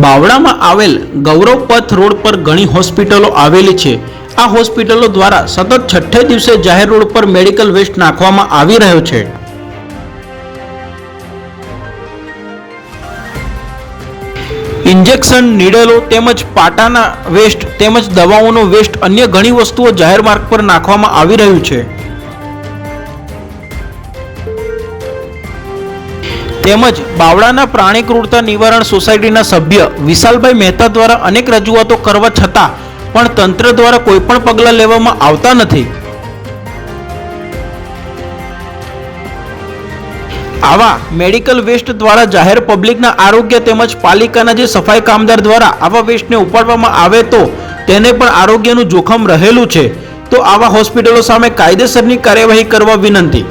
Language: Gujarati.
બાવળામાં આવેલ ગૌરવ પથ રોડ પર ઘણી હોસ્પિટલો આવેલી છે. આ હોસ્પિટલો દ્વારા સતત છઠ્ઠે દિવસે જાહેર રોડ પર મેડિકલ વેસ્ટ નાખવામાં આવી રહ્યો છે. ઇન્જેક્શન, નીડલો તેમજ પાટાના વેસ્ટ તેમજ દવાઓનો વેસ્ટ અન્ય ઘણી વસ્તુઓ જાહેર માર્ગ પર નાખવામાં આવી રહ્યું છે. તેમજ બાવળાના પ્રાણી ક્રૂરતા નિવારણ સોસાયટીના સભ્ય વિશાલભાઈ મહેતા દ્વારા અનેક રજૂઆતો કરવા છતાં પણ તંત્ર દ્વારા કોઈ પણ પગલાં લેવામાં આવતા નથી. આવા મેડિકલ વેસ્ટ દ્વારા જાહેર પબ્લિકના આરોગ્ય તેમજ પાલિકાના જે સફાઈ કામદાર દ્વારા આવા વેસ્ટને ઉપાડવામાં આવે તો તેને પણ આરોગ્યનું જોખમ રહેલું છે. તો આવા હોસ્પિટલો સામે કાયદેસરની કાર્યવાહી કરવા વિનંતી.